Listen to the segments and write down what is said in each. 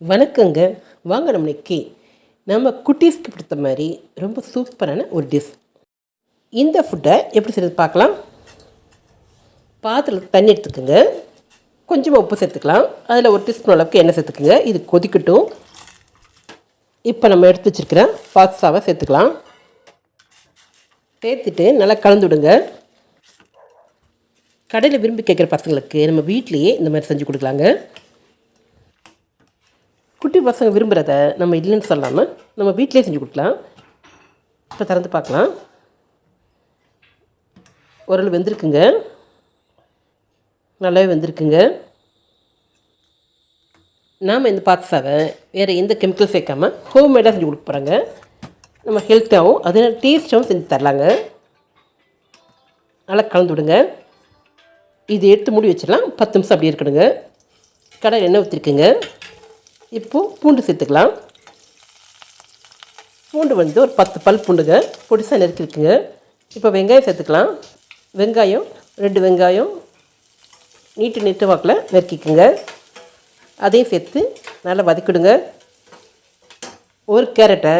வணக்கங்க. வாங்க நம்ம இன்னைக்கு நம்ம குட்டீஸ்க்கு பிடித்த மாதிரி ரொம்ப சூப்பரான ஒரு டிஷ் இந்த ஃபுட்டை எப்படி செய்யறது பார்க்கலாம். பாத்திரத்தில் தண்ணி எடுத்துக்கோங்க. கொஞ்சமாக உப்பு சேர்த்துக்கலாம். அதில் ஒரு டீஸ்பூன் அளவுக்கு எண்ணெய் சேர்த்துக்குங்க. இது கொதிக்கட்டும். இப்போ நம்ம எடுத்து வச்சுருக்கிற பாக்ஸாவை சேர்த்துக்கலாம். சேர்த்துட்டு நல்லா கலந்து விடுங்க. கடையில் விரும்பி கேட்குற பசங்களுக்கு நம்ம வீட்லேயே இந்த மாதிரி செஞ்சு கொடுக்கலாங்க. குட்டி பசங்க விரும்புகிறத நம்ம இல்லைன்னு சொல்லாமல் நம்ம வீட்டிலே செஞ்சு கொடுக்கலாம். இப்போ திறந்து பார்க்கலாம். ஓரளவு வெந்திருக்குங்க. நல்லாவே வெந்திருக்குங்க. நாம் இந்த பாத்சாவை வேறு எந்த கெமிக்கல் சேர்க்காம ஹோம்மேடாக செஞ்சு கொடுக்க போகிறாங்க நம்ம ஹெல்த்தாகவும் அதே டேஸ்ட்டாகவும் செஞ்சு தரலாங்க. நல்லா கலந்து விடுங்க. இது எடுத்து மூடி வச்சிடலாம். பத்து நிமிஷம் அப்படியே இருக்கணுங்க. கடையில் எண்ணெய் ஊற்றிருக்குங்க இப்போது பூண்டு சேர்த்துக்கலாம். பூண்டு வந்து ஒரு பத்து பல் பூண்டுங்க. பொடிசாக நறுக்கிருக்குங்க. இப்போ வெங்காயம் சேர்த்துக்கலாம். வெங்காயம் ரெண்டு வெங்காயம். நீட்டு நீட்டு வாக்கில் நறுக்கிக்குங்க. அதையும் சேர்த்து நல்லா வதக்கிடுங்க. ஒரு கேரட்டை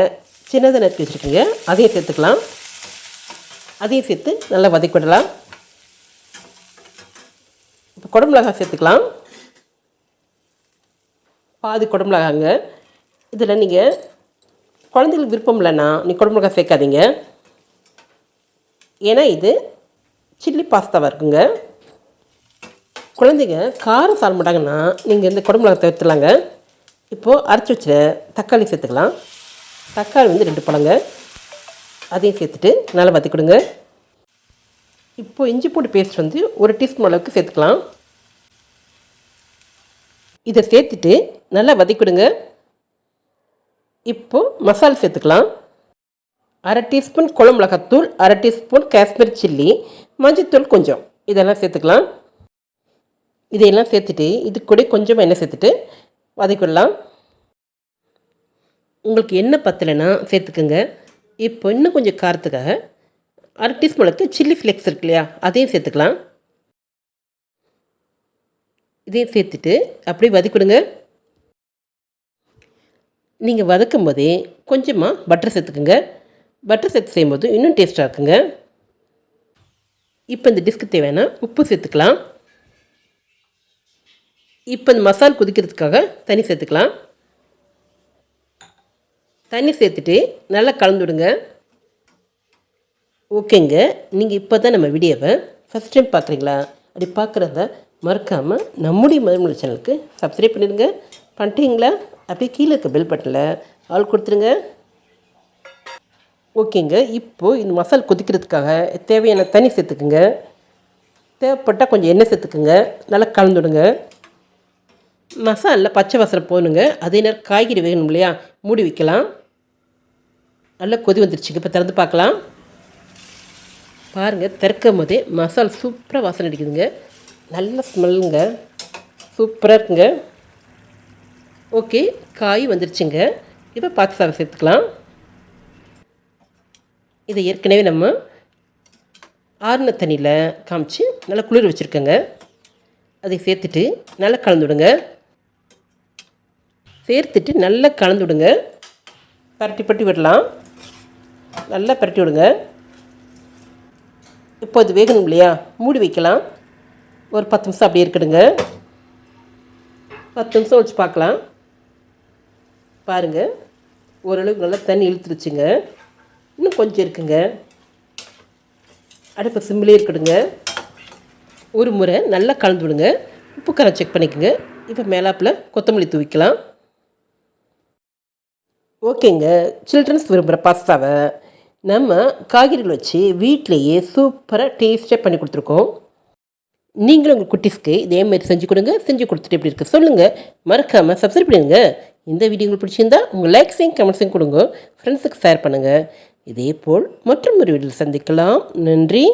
சின்னதாக நறுக்கி வச்சுருக்குங்க. அதையும் சேர்த்துக்கலாம். அதையும் சேர்த்து நல்லா வதக்கிவிடலாம் இப்போ குடமிளகாய் சேர்த்துக்கலாம். பாதி குடமிளகாங்க இதில் நீங்கள் குழந்தைங்களுக்கு விருப்பம் இல்லைன்னா நீ குடமிளகா சேர்க்காதீங்க. ஏன்னா இது சில்லி பாஸ்தாவாக இருக்குங்க. குழந்தைங்க காரம் சாப்பிட மாட்டாங்கன்னா நீங்கள் இந்த குடமிளகா தவிர்த்துலாங்க இப்போது அரைச்சி வச்ச தக்காளி சேர்த்துக்கலாம். தக்காளி வந்து ரெண்டு பழங்க. அதையும் சேர்த்துட்டு நல்லா வதக்கிடுங்க. இப்போது இஞ்சி பூண்டு பேஸ்ட் வந்து ஒரு டீஸ்பூன் அளவுக்கு சேர்த்துக்கலாம். இதை சேர்த்துட்டு நல்லா வதக்கிடுங்க. இப்போது மசாலா சேர்த்துக்கலாம். அரை டீஸ்பூன் குழம்பு மிளகாத்தூள் அரை டீஸ்பூன் காஷ்மீர் சில்லி மஞ்சத்தூள் கொஞ்சம். இதெல்லாம் சேர்த்துக்கலாம். இதையெல்லாம் சேர்த்துட்டு இது கூட கொஞ்சமாக எண்ணெய் சேர்த்துட்டு வதக்கிடலாம். உங்களுக்கு எண்ணெய் பத்தலைன்னா சேர்த்துக்குங்க. இப்போ இன்னும் கொஞ்சம் காரத்துக்காக அரை டீஸ்பூன் அளவுக்கு சில்லி ஃப்ளேக்ஸ் இருக்கு இல்லையா அதையும் சேர்த்துக்கலாம். இதையும் சேர்த்துட்டு அப்படியே வதக்கிடுங்க. நீங்கள் வதக்கும் போதே கொஞ்சமாக பட்டர் சேர்த்துக்குங்க. பட்டர் சேர்த்து செய்யும்போது இன்னும் டேஸ்ட்டாக இருக்குங்க. இப்போ இந்த டிஸ்க்கு தேவையான உப்பு சேர்த்துக்கலாம். இப்போ இந்த மசால் கொதிக்கிறதுக்காக தண்ணி சேர்த்துக்கலாம். தண்ணி சேர்த்துட்டு நல்லா கலந்து விடுங்க. ஓகேங்க. நீங்கள் இப்போ தான் நம்ம வீடியோவை ஃபஸ்ட் டைம் பார்க்குறீங்களா? அப்படி பார்க்குறத மறக்காமல் நம்முடைய மதுமொழி சேனலுக்கு சப்ஸ்கிரைப் பண்ணிடுங்க. பண்ணிட்டீங்களா? அப்படியே கீழே இருக்க பெல் பட்டனில் ஆள் கொடுத்துருங்க. ஓகேங்க. இப்போது இந்த மசால் கொதிக்கிறதுக்காக தேவையான தண்ணி சேர்த்துக்குங்க. தேவைப்பட்டால் கொஞ்சம் எண்ணெய் சேர்த்துக்குங்க. நல்லா கலந்துடுங்க மசாலில் பச்சை வாசனை போகணுங்க. அதே நேரம் காய்கறி வேகணும் இல்லையா? மூடி வைக்கலாம். நல்லா கொதி வந்துருச்சுங்க இப்போ திறந்து பார்க்கலாம். பாருங்கள் திறக்கும் போதே மசால் சூப்பராக வாசனை அடிக்குதுங்க. நல்ல ஸ்மெல்லுங்க சூப்பராக இருக்குங்க. ஓகே காய் வந்துருச்சுங்க. இப்போ பாக்ஸாவை சேர்த்துக்கலாம். இதை ஏற்கனவே நம்ம ஆறுன தண்ணியில் காமிச்சு நல்லா குளிர் வச்சுருக்கோங்க. அதை சேர்த்துட்டு நல்லா கலந்துவிடுங்க சேர்த்துட்டு நல்லா கலந்து விடுங்க பரட்டி பரட்டி விடலாம். நல்லா பரட்டி விடுங்க. இப்போ அது வேகணும் இல்லையா? மூடி வைக்கலாம். ஒரு பத்து நிமிஷம் அப்படியே இருக்கடுங்க பத்து நிமிஷம் வச்சு பார்க்கலாம். பாருங்கள் ஓரளவுக்கு நல்லா தண்ணி இழுத்துருச்சுங்க. இன்னும் கொஞ்சம் இருக்குங்க. அடுப்பை சிம்மிலே இருக்கடுங்க ஒரு முறை நல்லா கலந்து விடுங்க. உப்பு காரம் செக் பண்ணிக்கோங்க. இப்போ மேலாப்பில் கொத்தமல்லி தூவிக்கலாம். ஓகேங்க. சில்ட்ரன்ஸ் விரும்புகிற பாஸ்தாவை நம்ம காய்கறிகள் வச்சு வீட்டிலையே சூப்பராக டேஸ்ட்டாக பண்ணி கொடுத்துருக்கோம். நீங்களும் உங்கள் குட்டிஸ்க்கு இதே மாதிரி செஞ்சு கொடுங்க செஞ்சு கொடுத்துட்டு எப்படி இருக்குது சொல்லுங்கள் மறக்காமல் சப்ஸ்கிரைப் பண்ணிடுங்க. இந்த வீடியோ உங்களுக்கு பிடிச்சிருந்தா உங்கள் லைக்ஸையும் கமெண்ட்ஸையும் கொடுங்க. ஃப்ரெண்ட்ஸுக்கு ஷேர் பண்ணுங்கள் இதே போல் மற்றும் ஒரு வீடியோவில் சந்திக்கலாம். நன்றி.